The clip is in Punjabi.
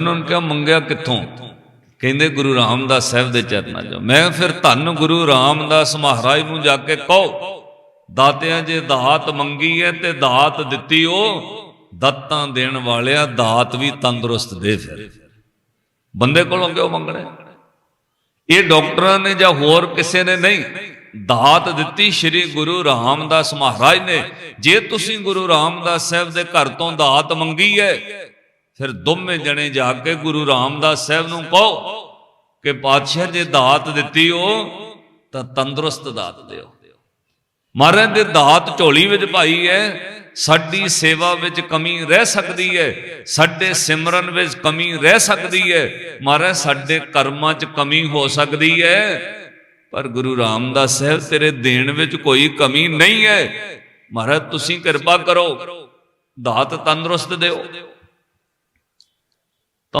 ਉਹਨਾਂ ਨੇ ਕਿਹਾ, ਮੰਗਿਆ ਕਿੱਥੋਂ? ਕਹਿੰਦੇ ਗੁਰੂ ਰਾਮਦਾਸ ਸਾਹਿਬ ਦੇ ਚਰਨਾਂ ਚ। ਮੈਂ ਫਿਰ ਧੰਨ ਗੁਰੂ ਰਾਮਦਾਸ ਮਹਾਰਾਜ ਨੂੰ ਜਾ ਕੇ ਕਹੋ, ਦਾਤਿਆਂ ਜੇ ਦਾਤ ਮੰਗੀ ਹੈ ਤੇ ਦਾਤ ਦਿੱਤੀ ਉਹ ਦਾਤਾਂ ਦੇਣ ਵਾਲਿਆ ਦਾਤ ਵੀ ਤੰਦਰੁਸਤ ਦੇ ਫਿਰ। ਬੰਦੇ ਕੋਲੋਂ ਕਿਉਂ ਮੰਗਣਾ ਇਹ ਡਾਕਟਰਾਂ ਨੇ ਜਾਂ ਹੋਰ ਕਿਸੇ ਨੇ ਨਹੀਂ, ਦਾਤ ਦਿੱਤੀ ਸ੍ਰੀ ਗੁਰੂ ਰਾਮਦਾਸ ਮਹਾਰਾਜ ਨੇ। ਜੇ ਤੁਸੀਂ ਗੁਰੂ ਰਾਮਦਾਸ ਸਾਹਿਬ ਦੇ ਘਰ ਤੋਂ ਦਾਤ ਮੰਗੀ ਹੈ ਫਿਰ ਦੋਵੇਂ ਜਣੇ ਜਾ ਕੇ ਗੁਰੂ ਰਾਮਦਾਸ ਸਾਹਿਬ ਨੂੰ ਕਹੋ ਕਿ ਪਾਤਸ਼ਾਹ ਜੇ ਦਾਤ ਦਿੱਤੀ ਹੋ ਤਾਂ ਤੰਦਰੁਸਤ ਦਾਤ ਦਿਓ। ਮਹਾਰਾਜ ਦੇ ਦਾਤ ਝੋਲੀ ਵਿੱਚ ਪਾਈ ਹੈ, ਸਾਡੀ ਸੇਵਾ ਵਿੱਚ ਕਮੀ ਰਹਿ ਸਕਦੀ ਹੈ, ਸਾਡੇ ਸਿਮਰਨ ਵਿੱਚ ਕਮੀ ਰਹਿ ਸਕਦੀ ਹੈ, ਮਹਾਰਾਜ ਸਾਡੇ ਕਰਮਾਂ 'ਚ ਕਮੀ ਹੋ ਸਕਦੀ ਹੈ, ਪਰ ਗੁਰੂ ਰਾਮਦਾਸ ਸਾਹਿਬ ਤੇਰੇ ਦੇਣ ਵਿੱਚ ਕੋਈ ਕਮੀ ਨਹੀਂ ਹੈ। ਮਹਾਰਾਜ, ਤੁਸੀਂ ਕਿਰਪਾ ਕਰੋ, ਦਾਤ ਤੰਦਰੁਸਤ ਦਿਓ।